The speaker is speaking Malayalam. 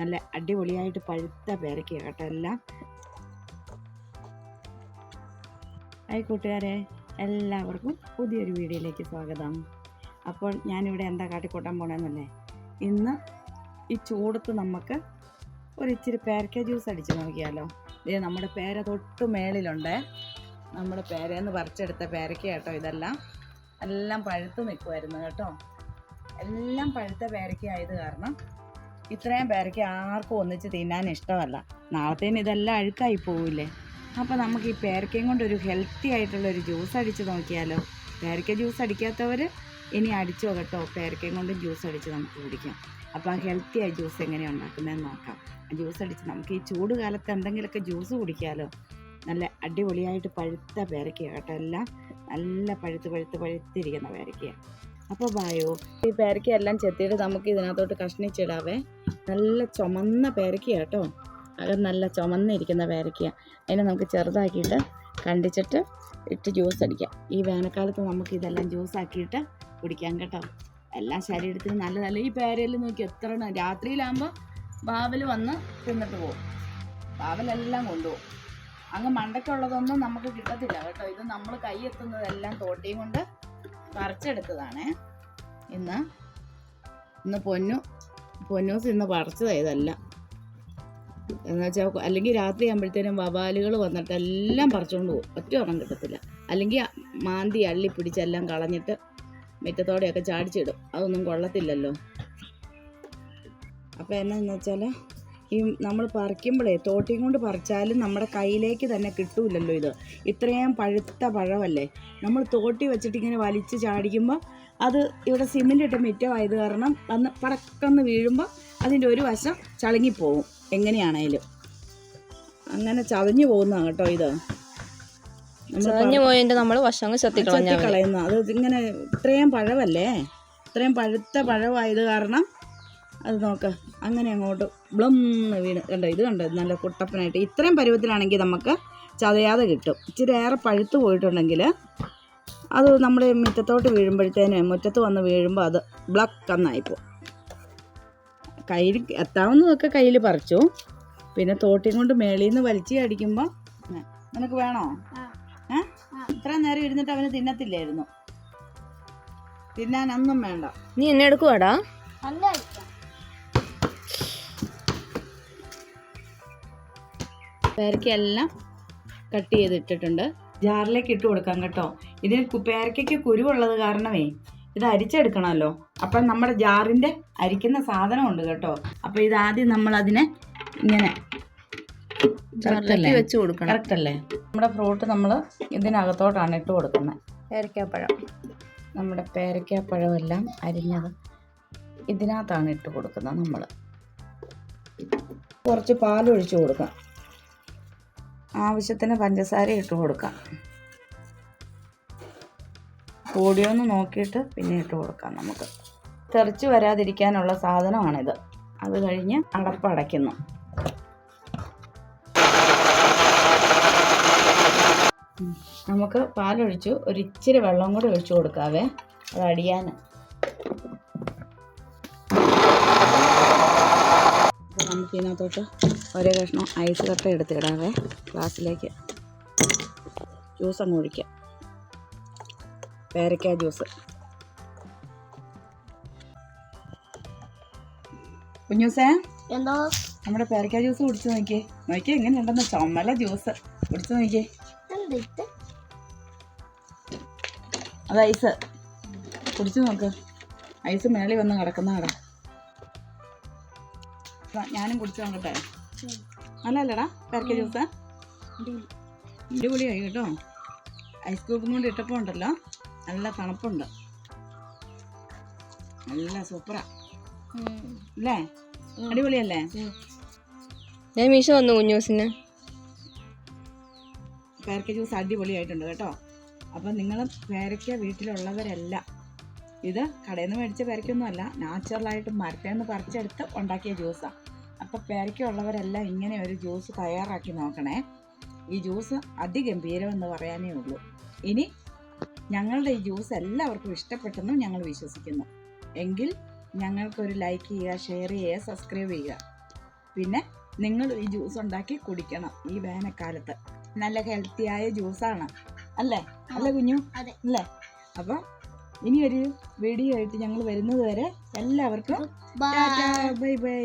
നല്ല അടിപൊളിയായിട്ട് പഴുത്ത പേരയ്ക്ക കേട്ടോ എല്ലാം. ഹായ് കൂട്ടുകാരെ എല്ലാവർക്കും പുതിയൊരു വീഡിയോയിലേക്ക് സ്വാഗതം. അപ്പോൾ ഞാനിവിടെ എന്താ കാട്ടിക്കൂട്ടാൻ പോണെന്നല്ലേ? ഇന്ന് ഈ ചൂടത്ത് നമുക്ക് ഒരു ഇച്ചിരി പേരക്ക ജ്യൂസ് അടിച്ച് നോക്കിയാലോ. ഇത് നമ്മുടെ പേര തൊട്ട് മേളിലുണ്ട്. നമ്മുടെ പേരെന്ന് പറിച്ചെടുത്ത പേരക്ക കേട്ടോ ഇതെല്ലാം. എല്ലാം പഴുത്ത് നിൽക്കുമായിരുന്നു കേട്ടോ. എല്ലാം പഴുത്ത പേരക്ക ആയത് കാരണം. ഇത്രയും പേരയ്ക്ക് ആർക്കും ഒന്നിച്ച് തിന്നാൻ ഇഷ്ടമല്ല. നാളത്തേന് ഇതെല്ലാം അഴുക്കായി പോവില്ലേ? അപ്പോൾ നമുക്ക് ഈ പേരക്കയും കൊണ്ടൊരു ഹെൽത്തി ആയിട്ടുള്ള ഒരു ജ്യൂസ് അടിച്ച് നോക്കിയാലോ? പേരക്ക ജ്യൂസ് അടിക്കാത്തവർ ഇനി അടിച്ചോ കേട്ടോ പേരക്കയും കൊണ്ട് ജ്യൂസ് അടിച്ച് നമുക്ക് കുടിക്കാം. അപ്പോൾ ആ ഹെൽത്തി ആയ ജ്യൂസ് എങ്ങനെയാണ് ഉണ്ടാക്കുന്നതെന്ന് നോക്കാം. ജ്യൂസ് അടിച്ച് നമുക്ക് ഈ ചൂട് കാലത്ത് എന്തെങ്കിലുമൊക്കെ ജ്യൂസ് കുടിക്കാമല്ലോ നല്ല അടിപൊളിയായിട്ട് പഴുത്ത പേരക്കയാണ് കേട്ടോ എല്ലാം. നല്ല പഴുത്ത് പഴുത്ത് പഴുത്തിരിക്കുന്ന പേരയ്ക്ക അപ്പോൾ ബായോ ഈ പേരയ്ക്ക എല്ലാം ചെത്തിയിട്ട് നമുക്ക് ഇതിനകത്തോട്ട് കഷ്ണിച്ചിടാവേ. നല്ല ചുമന്ന പേരയ്ക്ക കേട്ടോ നല്ല ചുമന്നിരിക്കുന്ന പേരയ്ക്ക അതിനെ നമുക്ക് ചെറുതാക്കിയിട്ട് കണ്ടിച്ചിട്ട് ഇട്ട് ജ്യൂസ് അടിക്കാം. ഈ വേനൽക്കാലത്ത് നമുക്ക് ഇതെല്ലാം ജ്യൂസ് ആക്കിയിട്ട് കുടിക്കാം കേട്ടോ. എല്ലാം ശരീരത്തിന് നല്ലതല്ല ഈ പേരയിൽ നോക്കി എത്ര രാത്രിയിലാകുമ്പോൾ ബാവൽ വന്ന് തിന്നിട്ട് പോകും ബാവലെല്ലാം കൊണ്ടുപോകും അങ്ങ് മണ്ടയ്ക്കുള്ളതൊന്നും നമുക്ക് കിട്ടത്തില്ല കേട്ടോ. ഇത് നമ്മൾ കൈ എത്തുന്നതെല്ലാം തോട്ടിയും കൊണ്ട് പറിച്ചെടുത്തതാണ്. ഇന്ന് ഇന്ന് പൊന്നു പൊന്നൂസ് ഇന്ന് പറിച്ചതാണ് ഇതെല്ലാം. എന്ന് വെച്ചാൽ അല്ലെങ്കിൽ രാത്രി ആകുമ്പോഴത്തേനും വവാലുകൾ വന്നിട്ട് എല്ലാം പറിച്ചുകൊണ്ട് പോകും ഒറ്റ ഉറം കിട്ടത്തില്ല. അല്ലെങ്കിൽ മാന്തി അള്ളി പിടിച്ചെല്ലാം കളഞ്ഞിട്ട് മുറ്റത്തോടെയൊക്കെ ചാടിച്ചിടും. അതൊന്നും കൊള്ളത്തില്ലല്ലോ. അപ്പോൾ എന്നാന്ന് വെച്ചാൽ ഈ നമ്മൾ പറിക്കുമ്പോഴേ തോട്ടിയും കൊണ്ട് പറിച്ചാലും നമ്മുടെ കയ്യിലേക്ക് തന്നെ കിട്ടൂലല്ലോ ഇത്. ഇത്രയും പഴുത്ത പഴമല്ലേ. നമ്മൾ തോട്ടി വെച്ചിട്ട് ഇങ്ങനെ വലിച്ച് ചാടിക്കുമ്പോൾ അത് ഇവിടെ സിമെന്റ് ഇട്ട മിറ്റമായത് കാരണം വന്ന് പടക്കന്ന് വീഴുമ്പോൾ അതിന്റെ ഒരു വശം ചളുങ്ങിപ്പോവും എങ്ങനെയാണേലും. അങ്ങനെ ചതഞ്ഞു പോകുന്നതാണ് കേട്ടോ ഇത്. നമ്മൾ ചതഞ്ഞു പോയതിന്റെ നമ്മൾ വശങ്ങൾ ചെത്തി കളയുന്ന അത് ഇങ്ങനെ ഇത്രയും പഴവല്ലേ ഇത്രയും പഴുത്ത പഴമായത് കാരണം അത് നോക്ക. അങ്ങനെ അങ്ങോട്ട് ബ്ലംന്ന് വീണ്. കണ്ടോ? ഇത് കണ്ടോ? നല്ല കുട്ടപ്പനായിട്ട് ഇത്രയും പരുവത്തിലാണെങ്കിൽ നമുക്ക് ചതയാതെ കിട്ടും. ഇച്ചിരി ഏറെ പഴുത്ത് പോയിട്ടുണ്ടെങ്കിൽ അത് നമ്മൾ മുറ്റത്തോട്ട് വീഴുമ്പോഴത്തേന് മുറ്റത്ത് വന്ന് വീഴുമ്പോൾ അത് ബ്ലക്ക് എന്നായിപ്പോൾ കയ്യിൽ എത്താവുന്നതൊക്കെ കയ്യിൽ പറിച്ചു. പിന്നെ തോട്ടിയും കൊണ്ട് മേളിൽ നിന്ന് വലിച്ചു അടിക്കുമ്പോൾ നിനക്ക് വേണോ? ഏ? ഇത്രയും നേരം ഇരുന്നിട്ട് അവന് തിന്നത്തില്ലായിരുന്നു. തിന്നാനൊന്നും വേണ്ട. നീ എന്നെ എടുക്കുവാടാ? പേരയ്ക്കെല്ലാം കട്ട് ചെയ്തിട്ടിട്ടുണ്ട്. ജാറിലേക്ക് ഇട്ട് കൊടുക്കാം കേട്ടോ. ഇതിന് കു- പേരയ്ക്കയ്ക്ക് കുരുവുള്ളത് കാരണമേ ഇത് അരിച്ചെടുക്കണമല്ലോ. അപ്പം നമ്മുടെ ജാറിന്റെ അരിക്കുന്ന സാധനമുണ്ട് കേട്ടോ. അപ്പം ഇത് ആദ്യം നമ്മൾ അതിനെ ഇങ്ങനെ വെച്ച് കൊടുക്കണം. കറക്റ്റ് അല്ലേ നമ്മുടെ ഫ്രൂട്ട് നമ്മൾ ഇതിനകത്തോട്ടാണ് ഇട്ട് കൊടുക്കുന്നത്. പേരക്കാപ്പഴം നമ്മുടെ പേരക്കാപ്പഴം എല്ലാം അരിഞ്ഞത് ഇതിനകത്താണ് ഇട്ട് കൊടുക്കുന്നത് നമ്മൾ കുറച്ച് പാലൊഴിച്ച് കൊടുക്കാം. ആവശ്യത്തിന് പഞ്ചസാര ഇട്ട് കൊടുക്കാം. കൂടിയൊന്ന് നോക്കിയിട്ട് പിന്നെ ഇട്ട് കൊടുക്കാം നമുക്ക്. തെറിച്ച് വരാതിരിക്കാനുള്ള സാധനമാണിത്. അത് കഴിഞ്ഞ് അടപ്പടയ്ക്കുന്നു. നമുക്ക് പാലൊഴിച്ചു ഒരിച്ചിരി വെള്ളം കൂടി ഒഴിച്ചു കൊടുക്കാവേ. അത് അടിയാൻ നമുക്ക് ഇതിനകത്തോട്ട് ഒരേ കഷ്ണം ഐസ് കട്ട എടുത്തിടാവേ. ഗ്ലാസ്സിലേക്ക് ജ്യൂസ് അങ്ങ് ഒഴിക്കാം. പേരയ്ക്ക ജ്യൂസ്. കുഞ്ഞൂസേ എന്തോ? നമ്മുടെ പേരയ്ക്ക ജ്യൂസ് കുടിച്ചു നോക്കിയേ. നോക്കിയേ എങ്ങനെയുണ്ടെന്ന് ചുമല ജ്യൂസ്. കുടിച്ചു നോക്കിയേ. അത് ഐസ്. കുടിച്ചു നോക്ക്. ഐസ് മേളിൽ വന്ന് കിടക്കുന്നതാണ് ഞാനും കുടിച്ചു നോക്കട്ടെ നല്ലല്ലേടാ പേരക്ക ജ്യൂസ്? അടിപൊളിയായി കേട്ടോ. ഐസ് ക്യൂബും കൊണ്ട് ഇട്ടപ്പോൾ ഉണ്ടല്ലോ നല്ല തണുപ്പുണ്ട്. നല്ല സൂപ്പറാ. അല്ലേ? അടിപൊളിയല്ലേ? ഞാൻ മീശ വന്നു കുഞ്ഞൂസിന് പേരക്ക ജ്യൂസ് അടിപൊളിയായിട്ടുണ്ട് കേട്ടോ. അപ്പം നിങ്ങൾ പേരയ്ക്ക വീട്ടിലുള്ളവരെല്ലാം. ഇത് കടയിൽ നിന്ന് മേടിച്ച പേരക്കൊന്നുമല്ല. നാച്ചുറലായിട്ട് മരത്തിൽ നിന്ന് പറിച്ചെടുത്ത് ഉണ്ടാക്കിയ ജ്യൂസാണ് അപ്പോൾ പേരക്കുള്ളവരെല്ലാം ഇങ്ങനെ ഒരു ജ്യൂസ് തയ്യാറാക്കി നോക്കണേ. ഈ ജ്യൂസ് അതിഗംഭീരമെന്ന് പറയാനേ ഉള്ളൂ. ഇനി ഞങ്ങളുടെ ഈ ജ്യൂസ് എല്ലാവർക്കും ഇഷ്ടപ്പെട്ടെന്നും ഞങ്ങൾ വിശ്വസിക്കുന്നു. എങ്കിൽ ഞങ്ങൾക്കൊരു ലൈക്ക് ചെയ്യുക ഷെയർ ചെയ്യുക സബ്സ്ക്രൈബ് ചെയ്യുക. പിന്നെ നിങ്ങൾ ഈ ജ്യൂസ് ഉണ്ടാക്കി കുടിക്കണം ഈ വേനൽക്കാലത്ത്. നല്ല ഹെൽത്തിയായ ജ്യൂസാണ് അല്ലേ? അല്ലേ കുഞ്ഞു? അല്ലേ? അപ്പം ഇനി ഒരു വീഡിയോ ആയിട്ട് ഞങ്ങൾ വരുന്നത് വരെ എല്ലാവർക്കും ബൈ ബൈ